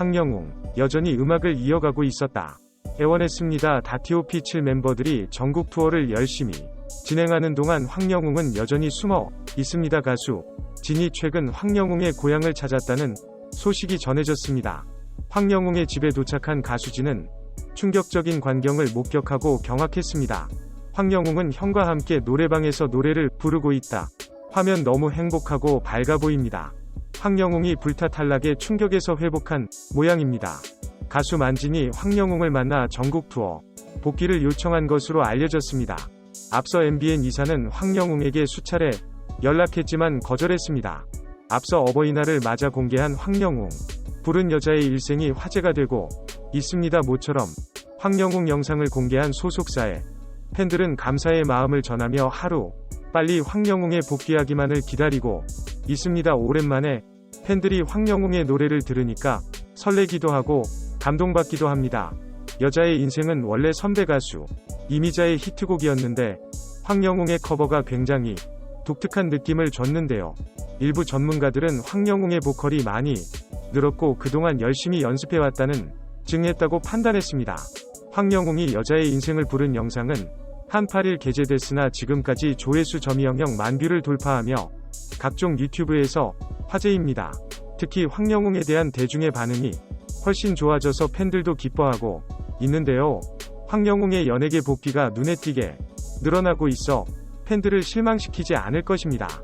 황영웅, 여전히 음악을 이어가고 있었다. 애원했습니다. 다티오피 7 멤버들이 전국 투어를 열심히 진행하는 동안 황영웅은 여전히 숨어 있습니다. 가수 진이 최근 황영웅의 고향을 찾았다는 소식이 전해졌습니다. 황영웅의 집에 도착한 가수 진은 충격적인 광경을 목격하고 경악했습니다. 황영웅은 형과 함께 노래방에서 노래를 부르고 있다. 화면 너무 행복하고 밝아 보입니다. 황영웅이 불타 탈락의 충격에서 회복한 모양입니다. 가수 만진이 황영웅을 만나 전국 투어 복귀를 요청한 것으로 알려졌습니다. 앞서 MBN 이사는 황영웅에게 수차례 연락했지만 거절했습니다. 앞서 어버이날을 맞아 공개한 황영웅 부른 여자의 일생이 화제가 되고 있습니다. 모처럼 황영웅 영상을 공개한 소속사에 팬들은 감사의 마음을 전하며 하루 빨리 황영웅의 복귀하기만을 기다리고 있습니다. 오랜만에 팬들이 황영웅의 노래를 들으니까 설레기도 하고 감동받기도 합니다. 여자의 인생은 원래 선배 가수 이미자의 히트곡이었는데 황영웅의 커버가 굉장히 독특한 느낌을 줬는데요. 일부 전문가들은 황영웅의 보컬이 많이 늘었고 그동안 열심히 연습해왔다는 증했다고 판단했습니다. 황영웅이 여자의 인생을 부른 영상은 한 8일 게재됐으나 지금까지 조회수 점이 영영 만 뷰를 돌파하며 각종 유튜브에서 화제입니다. 특히 황영웅에 대한 대중의 반응이 훨씬 좋아져서 팬들도 기뻐하고 있는데요. 황영웅의 연예계 복귀가 눈에 띄게 늘어나고 있어 팬들을 실망시키지 않을 것입니다.